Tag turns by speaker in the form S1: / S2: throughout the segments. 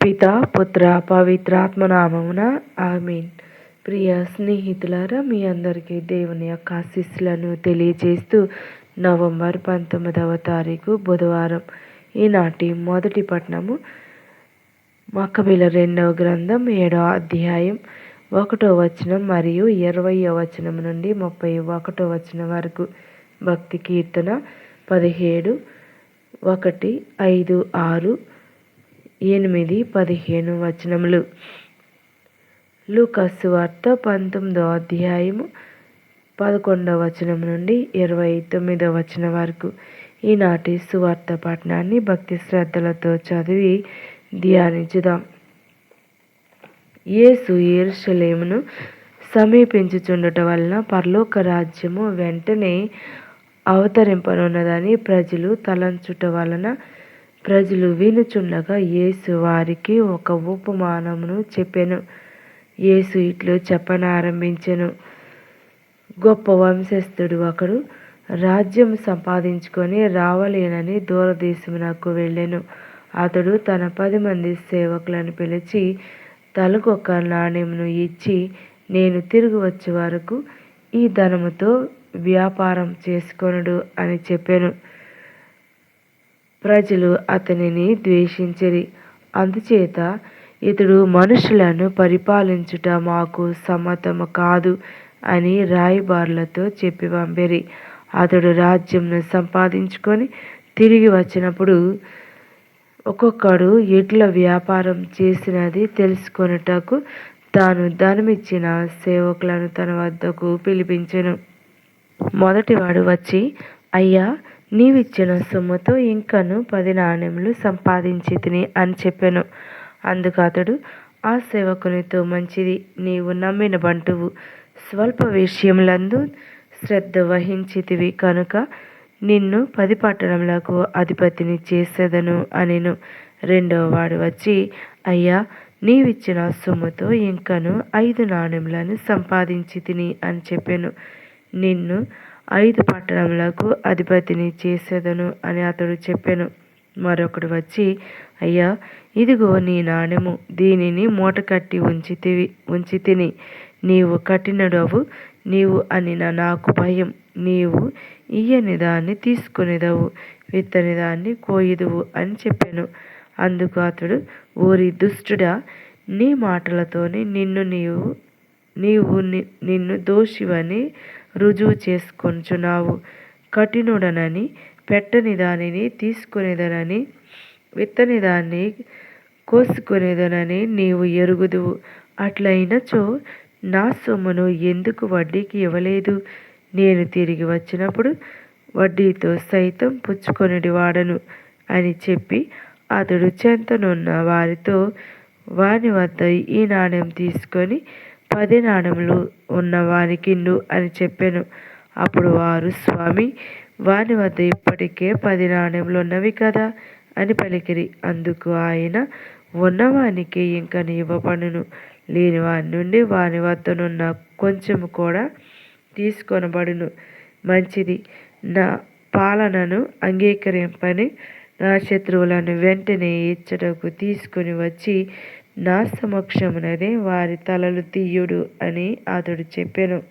S1: పిత పుత్ర పవిత్రాత్మ నామమున ఆమెన్. ప్రియ స్నేహితులారా మీ అందరికీ దేవుని యొక్క ఆశీస్సులను తెలియజేస్తూ నవంబర్ పంతొమ్మిదవ తారీఖు బుధవారం ఈనాటి మొదటి పట్టణము మక్కబిల రెండవ గ్రంథం ఏడవ అధ్యాయం ఒకటో వచనం మరియు ఇరవయో వచనం నుండి ముప్పై ఒకటో వచనం వరకు. భక్తి కీర్తన పదిహేడు ఒకటి ఐదు ఆరు ఎనిమిది పదిహేను వచనములు. లూకస్సు వార్త పంతొమ్మిదో అధ్యాయము పదకొండవ వచనం నుండి ఇరవై తొమ్మిదవ వచనం వరకు. ఈనాటి సువార్త పఠనాన్ని భక్తి శ్రద్ధలతో చదివి ధ్యానించుదాం. యేసు ఏర్షలేమును సమీపించుచుండట వలన పరలోక రాజ్యము వెంటనే అవతరింపనున్నదని ప్రజలు తలంచుట వలన ప్రజలు వినుచుండగా యేసు వారికి ఒక ఉపమానమును చెప్పెను. యేసు ఇట్లు చెప్పనారంభించెను. గొప్ప వంశస్థుడు ఒకడు రాజ్యం సంపాదించుకొని రావలేనని దూరదేశమునకు వెళ్ళెను. అతడు తన పది మంది సేవకులను పిలిచి తలకొక నాణ్యమును ఇచ్చి నేను తిరిగి వచ్చే వరకు ఈ ధనముతో వ్యాపారం చేసుకొనుడు అని చెప్పాను. ప్రజలు అతనిని ద్వేషించిరి. అందుచేత ఇతడు మనుషులను పరిపాలించుట మాకు సమ్మతము కాదు అని రాయబారులతో చెప్పి పంపిరి. అతడు రాజ్యంను సంపాదించుకొని తిరిగి వచ్చినప్పుడు ఒక్కొక్కడు ఎట్ల వ్యాపారం చేసినది తెలుసుకొనుటకు తాను ధనమిచ్చిన సేవకులను తన వద్దకు పిలిపించెను. మొదటివాడు వచ్చి అయ్యా నీవిచ్చిన సొమ్ముతో ఇంకను పది నాణ్యములు సంపాదించి తిని అని చెప్పాను. అందుకు అతడు ఆ సేవకునితో మంచిది నీవు నమ్మిన బంటువు స్వల్ప విషయములందు శ్రద్ధ వహించితివి కనుక నిన్ను పది పట్టణములకు అధిపతిని చేసేదను అనిను. రెండవ వాడు వచ్చి అయ్యా నీవిచ్చిన సొమ్ముతో ఇంకను ఐదు నాణ్యములను సంపాదించి తిని అని చెప్పాను. నిన్ను ఐదు పట్టణములకు అధిపతిని చేసేదను అని అతడు చెప్పాను. మరొకడు వచ్చి అయ్యా ఇదిగో నీ నాణెము దీనిని మూట కట్టి ఉంచితివి ఉంచి తిని నీవు కట్టినడవు నీవు అనిన నాకు భయం. నీవు ఇయ్యని దాన్ని తీసుకునేదవు విత్తని దాన్ని కోయిదువు అని చెప్పాను. అందుకు అతడు ఊరి దుష్టుడా నీ మాటలతోనే నిన్ను నీవు నీవు నిన్ను దోషివని రుజువు చేసుకొంచున్నావు కఠినుడనని పెట్టని దానిని తీసుకునేదనని విత్తని దాన్ని కోసుకునేదనని నీవు ఎరుగుదువు. అట్లయినచో నా సొమ్మును ఎందుకు వడ్డీకి ఇవ్వలేదు? నేను తిరిగి వచ్చినప్పుడు వడ్డీతో సైతం పుచ్చుకొనిడి వాడను అని చెప్పి అతడు చెంతనున్న వారితో వాని వద్ద ఈ నాణ్యం తీసుకొని పది నాణములు ఉన్న అని చెప్పాను. అప్పుడు వారు స్వామి వాని వద్ద ఇప్పటికే పది నాణ్యములు ఉన్నవి కదా అని పలికిరి. అందుకు ఆయన ఉన్నవానికి ఇంకా ఇవ్వబడును. లేని వాని నుండి వాని వద్దనున్న కొంచెము కూడా తీసుకొనబడును. మంచిది. నా పాలనను అంగీకరింపని నా శత్రువులను వెంటనే ఇచ్చటకు తీసుకుని వచ్చి నా సమక్షముననే వారి తలలు తీయుడు అని అతడు చెప్పాను.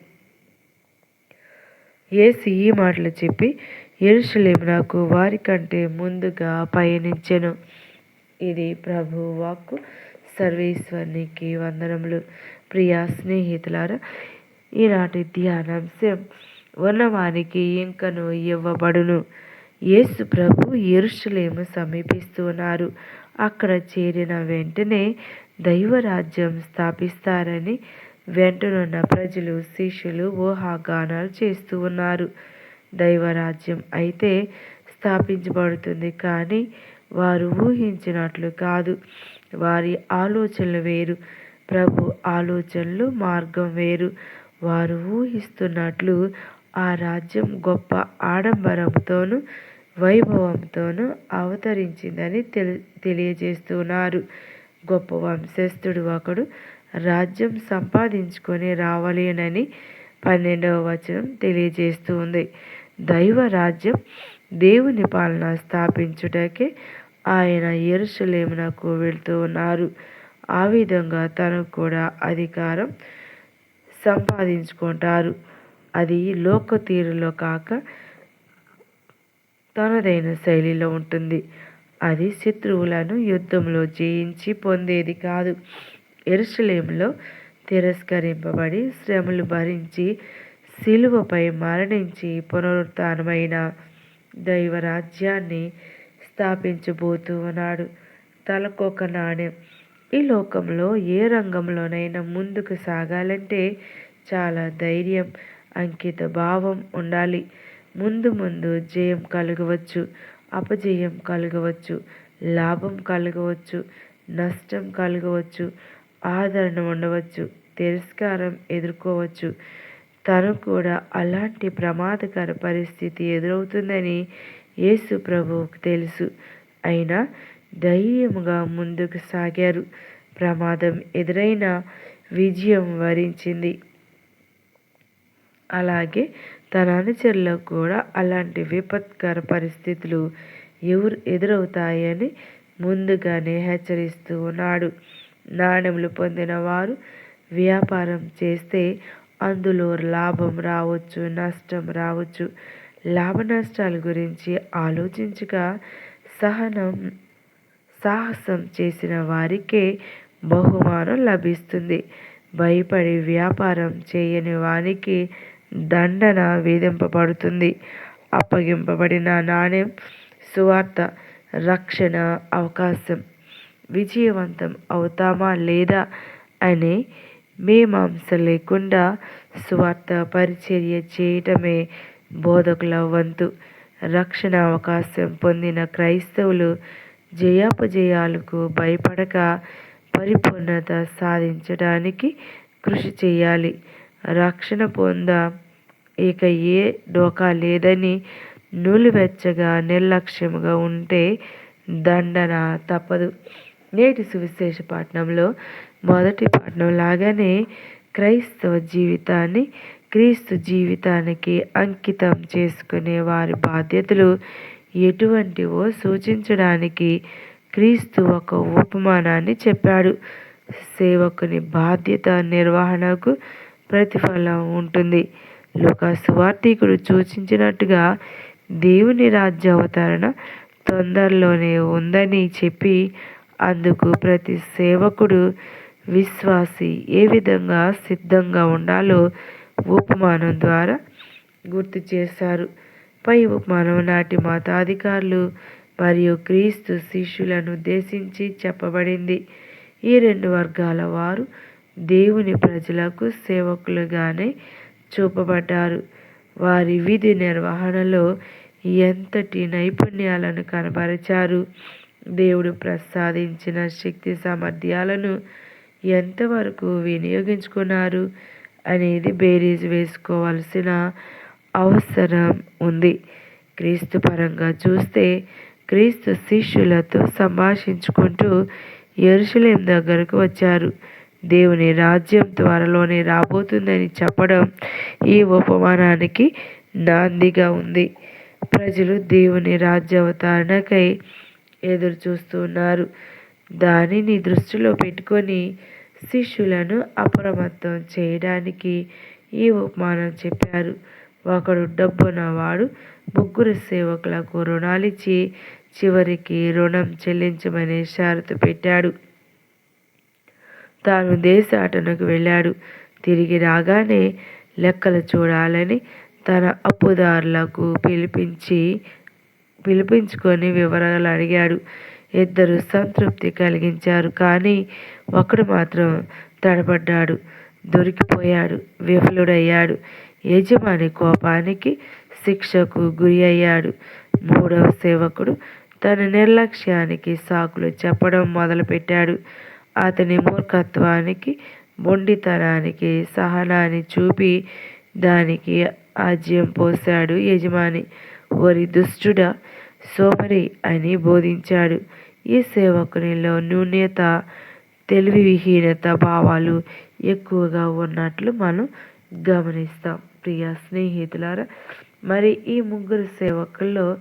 S1: ఏసి ఈ మాటలు చెప్పి ఎరుసలేమునకు వారి కంటే ముందుగా పయనించెను. ఇది ప్రభు వాక్కు సర్వేశ్వరునికి వందనములు. ప్రియా స్నేహితులారా ఈనాటి ధ్యానాంశం ఉన్నవానికి ఇంకను ఇవ్వబడును. యేసు ప్రభు ఎరుషులేము సమీపిస్తున్నారు అక్కడ చేరిన వెంటనే దైవరాజ్యం స్థాపిస్తారని వెంటనున్న ప్రజలు శిష్యులు ఊహాగానాలు చేస్తూ ఉన్నారు. దైవరాజ్యం అయితే స్థాపించబడుతుంది కానీ వారు ఊహించినట్లు కాదు. వారి ఆలోచనలు వేరు. ప్రభు ఆలోచనలు మార్గం వేరు. వారు ఊహిస్తున్నట్లు ఆ రాజ్యం గొప్ప ఆడంబరంతోనూ వైభవంతోనూ అవతరించిందని తెలి తెలియజేస్తున్నారు. గొప్ప వంశస్థుడు ఒకడు రాజ్యం సంపాదించుకొని రావలేనని పన్నెండవ వచనం తెలియజేస్తుంది. దైవ రాజ్యం దేవుని పాలన స్థాపించుటకే ఆయన ఎరుసలేమునకు వెళ్తూ ఉన్నారు. ఆ విధంగా తనకు కూడా అధికారం సంపాదించుకుంటారు. అది లోక తీరులో కాక తనదైన శైలిలో ఉంటుంది. అది శత్రువులను యుద్ధంలో జయించి పొందేది కాదు. ఎరుసలేంలో తిరస్కరింపబడి శ్రమలు భరించి శిలువపై మరణించి పునరుత్నమైన దైవరాజ్యాన్ని స్థాపించబోతూ ఉన్నాడు. తలకొక నాణ్యం. ఈ లోకంలో ఏ రంగంలోనైనా ముందుకు సాగాలంటే చాలా ధైర్యం అంకిత భావం ఉండాలి. ముందు ముందు జయం కలగవచ్చు అపజయం కలగవచ్చు లాభం కలగవచ్చు నష్టం కలగవచ్చు ఆదరణ ఉండవచ్చు తిరస్కారం ఎదుర్కోవచ్చు. తను కూడా అలాంటి ప్రమాదకర పరిస్థితి ఎదురవుతుందని యేసు ప్రభువుకు తెలుసు. అయినా ధైర్యముగా ముందుకు సాగారు. ప్రమాదం ఎదురైన విజయం వరించింది. అలాగే తన అనుచరులకు కూడా అలాంటి విపత్కర పరిస్థితులు ఎవరు ఎదురవుతాయని ముందుగానే హెచ్చరిస్తూ ఉన్నాడు. నాణ్యములు పొందిన వారు వ్యాపారం చేస్తే అందులో లాభం రావచ్చు నష్టం రావచ్చు. లాభ నష్టాల గురించి ఆలోచించగా సహనం సాహసం చేసిన వారికే బహుమానం లభిస్తుంది. భయపడి వ్యాపారం చేయని వారికి దండన విధింపబడుతుంది. అప్పగింపబడిన నాణ్యం సువార్త రక్షణ అవకాశం విజయవంతం అవుతామా లేదా అనే మీమాంస లేకుండా స్వార్థ పరిచర్య చేయటమే బోధకుల వంతు. రక్షణ అవకాశం పొందిన క్రైస్తవులు జయాపజయాలకు భయపడక పరిపూర్ణత సాధించడానికి కృషి చేయాలి. రక్షణ పొంద ఇక ఏ డోకా లేదని నులివెచ్చగా నిర్లక్ష్యంగా ఉంటే దండన తప్పదు. నేటి సువిశేష పట్టణంలో మొదటి పట్టణం లాగానే క్రైస్తవ జీవితాన్ని క్రీస్తు జీవితానికి అంకితం చేసుకునే వారి బాధ్యతలు ఎటువంటివో సూచించడానికి క్రీస్తు ఒక ఉపమానాన్ని చెప్పాడు. సేవకుని బాధ్యత నిర్వహణకు ప్రతిఫలం ఉంటుంది. లోక సువార్థికుడు సూచించినట్టుగా దేవుని రాజ్య అవతరణ తొందరలోనే ఉందని చెప్పి అందుకు ప్రతి సేవకుడు విశ్వాసి ఏ విధంగా సిద్ధంగా ఉండాలో ఉపమానం ద్వారా గుర్తు చేశారు. పై ఉపమానం నాటి మతాధికారులు మరియు క్రీస్తు శిష్యులను ఉద్దేశించి చెప్పబడింది. ఈ రెండు వర్గాల వారు దేవుని ప్రజలకు సేవకులుగానే చూపబడ్డారు. వారి విధి నిర్వహణలో ఎంతటి నైపుణ్యాలను కనబరిచారు? దేవుడు ప్రసాదించిన శక్తి సామర్థ్యాలను ఎంతవరకు వినియోగించుకున్నారు అనేది బేరీజ్ వేసుకోవాల్సిన అవసరం ఉంది. క్రీస్తు పరంగా చూస్తే క్రీస్తు శిష్యులతో సంభాషించుకుంటూ ఎరుసలేం దగ్గరకు వచ్చారు. దేవుని రాజ్యం త్వరలోనే రాబోతుందని చెప్పడం ఈ ఉపమానానికి నాందిగా ఉంది. ప్రజలు దేవుని రాజ్యావతరణకై ఎదురు చూస్తున్నారు దానిని దృష్టిలో పెట్టుకొని శిష్యులను అప్రమత్తం చేయడానికి ఈ ఉపమానం చెప్పారు. ఒకడు డబ్బున్నవాడు ముగ్గురు సేవకులకు రుణాలిచ్చి చివరికి రుణం చెల్లించమని షరతు పెట్టాడు. తాను దేశాటనకు వెళ్ళాడు. తిరిగి రాగానే లెక్కలు చూడాలని తన అప్పుదారులకు పిలిపించి పిలిపించుకొని వివరాలు అడిగాడు. ఇద్దరు సంతృప్తి కలిగించారు కానీ ఒకడు మాత్రం తడబడ్డాడు. దొరికిపోయాడు. విఫలుడయ్యాడు. యజమాని కోపానికి శిక్షకు గురి అయ్యాడు. మూడవ సేవకుడు తన నిర్లక్ష్యానికి సాకులు చెప్పడం మొదలుపెట్టాడు. అతని మూర్ఖత్వానికి మొండితనానికి సహనాన్ని చూపి దానికి ఆజ్యం పోశాడు యజమాని. వరి దుష్టుడ సోమరి అని బోధించాడు. ఈ సేవకునిలో నూన్యత తెలివి విహీనత భావాలు ఎక్కువగా ఉన్నట్లు మనం గమనిస్తాం. ప్రియ స్నేహితులారా మరి ఈ ముగ్గురు సేవకుల్లో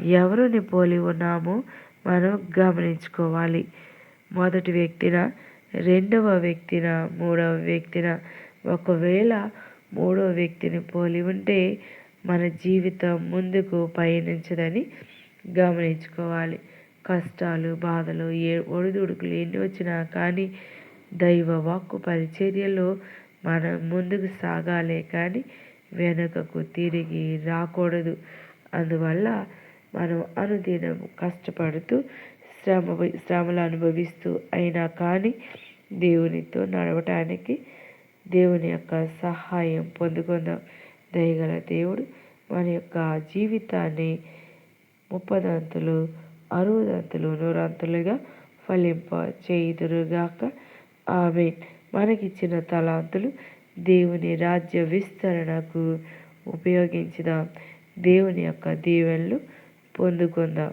S1: ఎవరిని పోలి ఉన్నామో మనం గమనించుకోవాలి. మొదటి వ్యక్తిన రెండవ వ్యక్తిన మూడవ వ్యక్తిన ఒకవేళ మూడవ వ్యక్తిని పోలి ఉంటే మన జీవితం ముందుకు పయనించదని గమనించుకోవాలి. కష్టాలు బాధలు ఏ ఒడిదుడుకులు ఎన్ని వచ్చినా కానీ దైవ వాక్కు పరిచర్యలో మనం ముందుకు సాగాలే కానీ వెనుకకు తిరిగి రాకూడదు. అందువల్ల మనం అనుదినం కష్టపడుతూ శ్రమ శ్రమలు అనుభవిస్తూ అయినా కానీ దేవునితో నడవటానికి దేవుని యొక్క సహాయం పొందుకుందాం దయగల దేవుడు. మన యొక్క జీవితాన్ని ముప్పదంతులు అరవదంతులు నూరంతులుగా ఫలింప చేయుదురుగాక. ఆమె మనకిచ్చిన తలాంతులు దేవుని రాజ్య విస్తరణకు ఉపయోగించుదాం. దేవుని యొక్క దీవెనలు పొందుకుందాం.